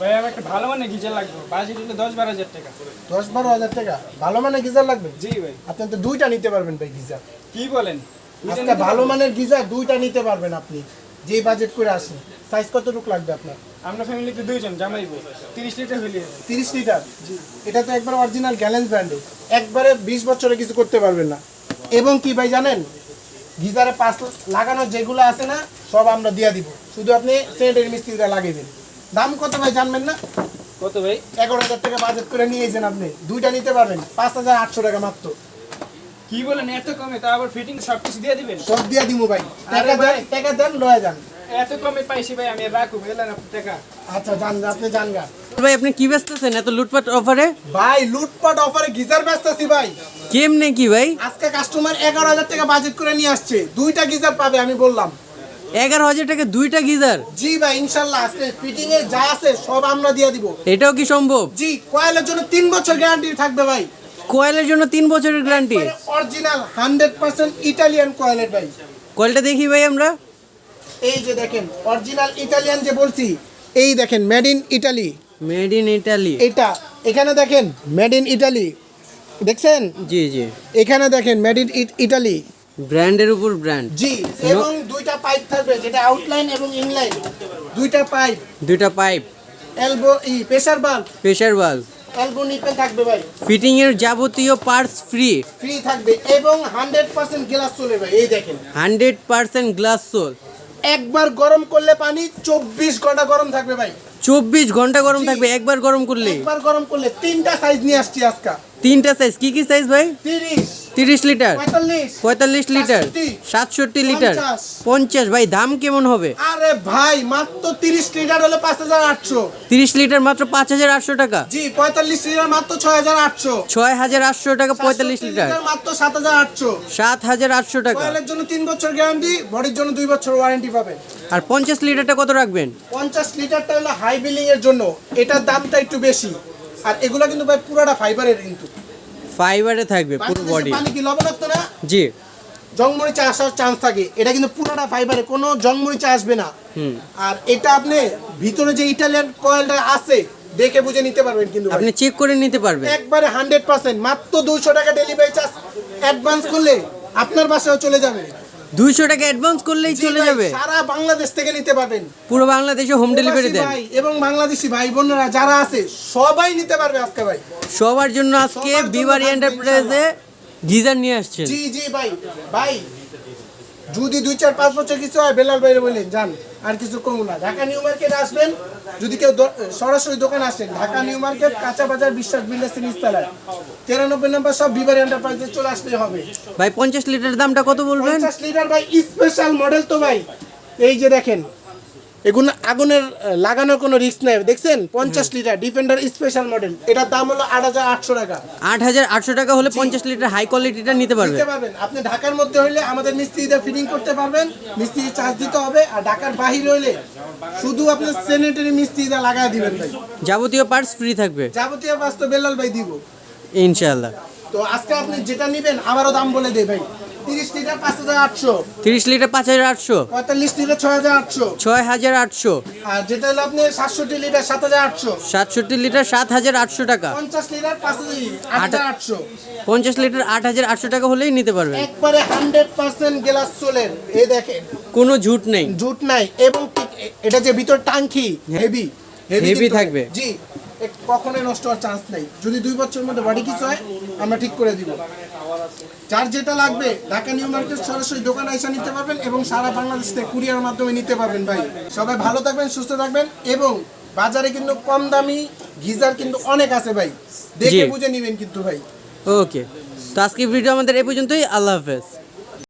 ভাই আমার একটা ভালো মানে গিজার লাগবে। বাজেট হলো দশ বারো হাজার টাকা। দশ বারো হাজার টাকা? ভালো মানের গিজার লাগবে? জি ভাই। আপনি তো দুইটা নিতে পারবেন ভাই গিজার। কি বলেন? দুইটা আজকে নিতে ভালো মানের গিজার দুইটা নিতে পারবেন আপনি। যেই বাজেট করে আসেন। সাইজ কতটুকু লাগবে আপনার? আমরা ফ্যামিলিতে দুইজন জামাইব তিরিশ লিটার হইলে তিরিশ লিটার? এটা তো একবার অরিজিনাল গ্যালেন্স একবারে বিশ বছরে কিছু করতে পারবেন না। এবং কি ভাই জানেন? গিজারে পাঁচ লাগানোর যেগুলো আছে না সব আমরা দিয়ে দিব। শুধু আপনি সেন্টের মিস্ত্রিটা লাগিয়ে দাম কত ভাই জানবেন না? কত ভাই? এগারো হাজার টাকা বাজেট করে নিয়েছেন আপনি। দুইটা নিতে পারবেন পাঁচ হাজার আটশো টাকা মাত্র। কি বলেন এত কমে? তা আবার ফিটিং সব কিছু দিয়ে দিবেন? সব দিয়ে দিব ভাই। টাকা দেন টাকা দেন লয়ে যান। এত কমে পাইছি ভাই আমি রাখব বুঝলেন আপনি? টাকা। আচ্ছা যান আপনি যান গা। ভাই আপনি কি বেচতেছেন এত লুটপাট অফারে ভাই লুটপাট অফারে গিজার বেচতেছি ভাই। কেমনে কি ভাই? আজকে কাস্টমার এগারো হাজার টাকা বাজেট করে নিয়ে আসছে। দুইটা গিজার পাবে আমি বললাম। এগারো হাজার টাকা দুইটা গিজার। জি ভাই ইনশাল্লাহ আজকে ফিটিং এ যা আছে সব আমরা দিয়ে দিব। এটাও কি সম্ভব? জি কয়েলের জন্য তিন বছর গ্যারান্টি থাকবে ভাই। কয়েলের জন্য তিন বছরের guarantee original hundred percent Italian কয়েলের ভাই। কয়েলটা দেখি ভাই আমরা। এই যে দেখেন অরিজিনাল ইটালিয়ান যে বলছি এই দেখেন made in Italy made in Italy এটা এখানে দেখেন মেড ইন ইটালি দেখছেন? জি জি। এখানে দেখেন মেড ইন ইটালি ব্র্যান্ডের উপর ব্র্যান্ড। জি এবং দুইটা পাইপ থাকবে যেটা আউটলাইন এবং ইনলাইন দুইটা পাইপ। দুইটা পাইপ। এলবো ই pressure bulb pressure bulb elbow nipple থাকবে ভাই। ফিটিং এর যাবতীয় পার্টস ফ্রি ফ্রি থাকবে এবং হান্ড্রেড পার্সেন্ট গ্লাস চলে ভাই এই দেখেন। হান্ড্রেড পার্সেন্ট গ্লাস সোল একবার গরম করলে পানি চব্বিশ ঘণ্টা গরম থাকবে ভাই। চব্বিশ ঘণ্টা গরম থাকবে একবার গরম করলে। একবার গরম করলে তিনটা সাইজ নিয়ে আসছি আজকে। তিনটা সাইজ কি কি সাইজ ভাই? তিরিশ। লিটার পঁয়তাল্লিশ। লিটার সাতষট্টি, লিটার পঞ্চাশ। ভাই দাম কেমন হবে? আরে ভাই মাত্র তিরিশ লিটার হলে পাঁচ হাজার আটশো। তিরিশ লিটার মাত্র পাঁচ হাজার আটশো টাকা। জি পঁয়তাল্লিশ লিটার মাত্র ছয় হাজার আটশো। ছয় হাজার আটশো টাকা পঁয়তাল্লিশ লিটার মাত্র সাত হাজার আটশো। সাত হাজার আটশো টাকা। জন্য তিন বছর গ্যারান্টি বডির জন্য দুই বছর ওয়ারেন্টি পাবেন। আর পঞ্চাশ লিটারটা কত রাখবেন? পঞ্চাশ লিটারটা হলো হাই বিলিং এর জন্য। এটার দামটা একটু বেশি। আর এগুলো কিন্তু ভাই পুরোটা ফাইবারের কিন্তু। ফাইবারে থাকবে পুরো বডি পানি কি লবণাক্ত না? জি। জংমরিচা আসার চান্স থাকে। এটা কিন্তু পুরোটা ফাইবারে কোনো জংমরিচা আসবে না। আর এটা আপনি ভিতরে যে ইটালিয়ান কয়েলটা আছে দেখে বুঝে নিতে পারবেন কিন্তু আপনি চেক করে নিতে পারবেন। একবারে হান্ড্রেড পার্সেন্ট মাত্র দুইশো টাকা ডেলিভারি চার্জ অ্যাডভান্স করলে আপনার বাসায় চলে যাবে। দুইশো টাকা অ্যাডভান্স করলেই চলে যাবে। সারা বাংলাদেশ থেকে নিতে পারবেন। পুরো বাংলাদেশে হোম ডেলিভারি দেন। এবং বাংলাদেশি ভাই বোনেরা যারা আছে সবাই নিতে পারবে আজকে ভাই। সবার জন্য আজকে বিবারি এন্টারপ্রাইজে গিজার নিয়ে আসছে জি জি ভাই। ভাই যদি দুই চার পাঁচ বছর কিছু হয় বেলাল বাইরে বললেন যান আর কিছু কম না। ঢাকা নিউ মার্কেট আসবেন যদি কেউ সরাসরি দোকান আসেন ঢাকা নিউ মার্কেট কাঁচা বাজার বিশ্বাস বিল্ডার্স নিচতলায়। তিরানব্বই নম্বর সব বিবার এন্টারপ্রাইজে চলে আসলে হবে। ভাই পঞ্চাশ লিটার দামটা কত বলবেন? পঞ্চাশ লিটার ভাই স্পেশাল মডেল তো ভাই। এই যে দেখেন এগুলো আগুনের লাগানোর কোনো রিস্ক নেই। দেখছেন? পঞ্চাশ লিটার ডিফেন্ডার স্পেশাল মডেল এটার দাম হলো আট হাজার আটশো টাকা। আট হাজার আটশো টাকা হলে পঞ্চাশ লিটার হাই কোয়ালিটিটা নিতে পারবেন। পারবেন। আপনি ঢাকার মধ্যে হলে আমাদের মিস্ত্রিদের ফিটিং করতে পারবেন। মিস্ত্রি চার্জ দিতে হবে। আর ঢাকার বাহির হইলে শুধু আপনি স্যানিটারি মিস্ত্রিটা লাগায় দিবেন ভাই। যাবতীয় পার্টস ফ্রি থাকবে। যাবতীয় বাস্তব বেলাল ভাই দিব। ইনশাল্লাহ তো আজকে আপনি যেটা নেবেন আবারও দাম বলে দেবেন ভাই। তিরিশ লিটার পাঁচ হাজার আটশো। তিরিশ লিটার পাঁচ হাজার আটশো। পঁয়তাল্লিশ লিটার ছয় হাজার আটশো। ছয় হাজার আটশো। আর যেটা হলো আপনি সাতষট্টি লিটার সাত হাজার আটশো। সাতষট্টি লিটার সাত হাজার আটশো টাকা। পঞ্চাশ লিটার পাঁচ হাজার আট হাজার আটশো। পঞ্চাশ লিটার আট হাজার আটশো টাকা হলেই নিতে পারবেন। একবারে হান্ড্রেড পার্সেন্ট গ্লাস চলেন এই দেখেন। কোনো ঝুট নেই। জুট নাই। এবং এটা যে ভিতর টাঙ্কি হেভি হেভি থাকবে। জি। কখনোই নষ্ট হওয়ার চান্স নেই। যদি দুই বছরের মধ্যে বডি কিছু হয় আমরা ঠিক করে দিব। যার যেটা লাগবে ঢাকা নিউ মার্কেট সরাসরি দোকানে এসে নিতে পারবেন এবং সারা বাংলাদেশ থেকে কুরিয়ার মাধ্যমে নিতে পারবেন ভাই। সবাই ভালো থাকবেন সুস্থ থাকবেন এবং বাজারে কিন্তু কম দামি গিজার কিন্তু অনেক আছে ভাই। দেখে বুঝে নেবেন কিন্তু ভাই। ওকে। তো আজকে ভিডিও আমাদের এ পর্যন্তই। আল্লাহ হাফেজ।